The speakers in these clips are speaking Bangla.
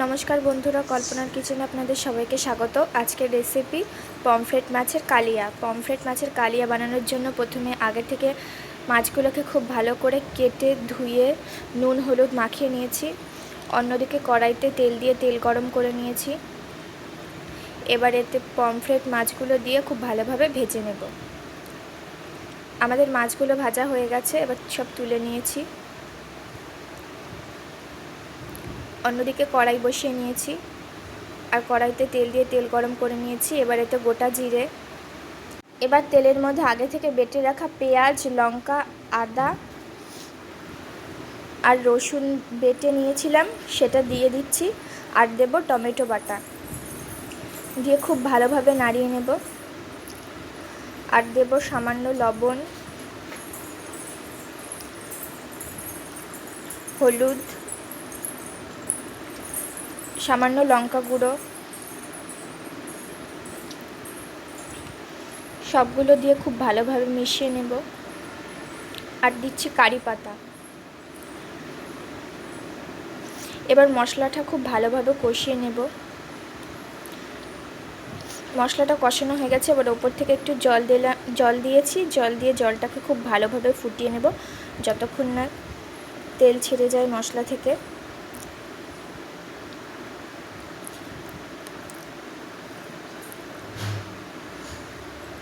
নমস্কার বন্ধুরা, কল্পনার কিচেনে আপনাদের সবাইকে স্বাগত। আজকের রেসিপি পমফ্রেট মাছের কালিয়া। পমফ্রেট মাছের কালিয়া বানানোর জন্য প্রথমে আগে থেকে মাছগুলোকে খুব ভালো করে কেটে ধুয়ে নুন, হলুদ মাখিয়ে নিয়েছি। অন্যদিকে কড়াইতে তেল দিয়ে তেল গরম করে নিয়েছি। এবার এতে পমফ্রেট মাছগুলো দিয়ে খুব ভালোভাবে ভেজে নেব। আমাদের মাছগুলো ভাজা হয়ে গেছে, এবার সব তুলে নিয়েছি। অন্যদিকে কড়াই বসিয়ে নিয়েছি। আর কড়াইতে তেল দিয়ে তেল গরম করে নিয়েছি। এবার এতে গোটা জিরে। এবার তেলের মধ্যে আগে থেকে বেটে রাখা পেঁয়াজ, লঙ্কা, আদা আর রসুন বেটে নিয়েছিলাম। সেটা দিয়ে দিচ্ছি। আর দেব টমেটো বাটা। দিয়ে খুব ভালোভাবে নাড়িয়ে নেব। আর দেব সামান্য লবণ, হলুদ সামান্য লঙ্কা গুঁড়ো। সবগুলো দিয়ে খুব ভালোভাবে মিশিয়ে নেব। আর দিচ্ছি কারি পাতা। এবার মশলাটা খুব ভালোভাবে কষিয়ে নেব। মশলাটা কষানো হয়ে গেছে, এবার ওপর থেকে একটু জল দিলাম জল দিয়েছি। জল দিয়ে জলটাকে খুব ভালোভাবে ফুটিয়ে নেব। যতক্ষণ না তেল ছেড়ে যায় মশলা থেকে।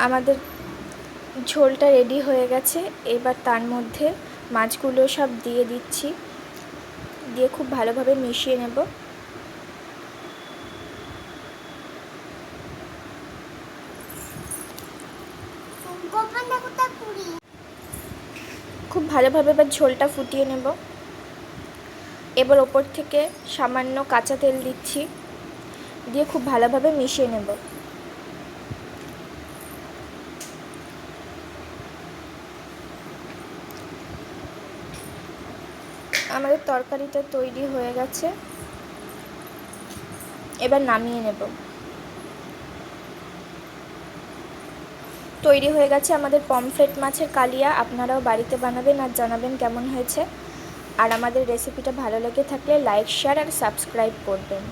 আমাদের ঝোলটা রেডি হয়ে গেছে। এবার তার মধ্যে মাছগুলো সব দিয়ে দিচ্ছি। দিয়ে খুব ভালোভাবে মিশিয়ে নেব। খুব ভালোভাবে এবার ঝোলটা ফুটিয়ে নেব। এবার ওপর থেকে সামান্য কাঁচা তেল দিচ্ছি। দিয়ে খুব ভালোভাবে মিশিয়ে নেব। আমাদের তরকারিটা তৈরি হয়ে গেছে। এবার নামিয়ে নেব। তৈরি হয়ে গেছে আমাদের পমফ্রেট মাছের কালিয়া। আপনারাও বাড়িতে বানাবেন আর জানাবেন কেমন হয়েছে। আর আমাদের রেসিপিটা ভালো লেগে থাকলে লাইক, শেয়ার আর সাবস্ক্রাইব করবেন।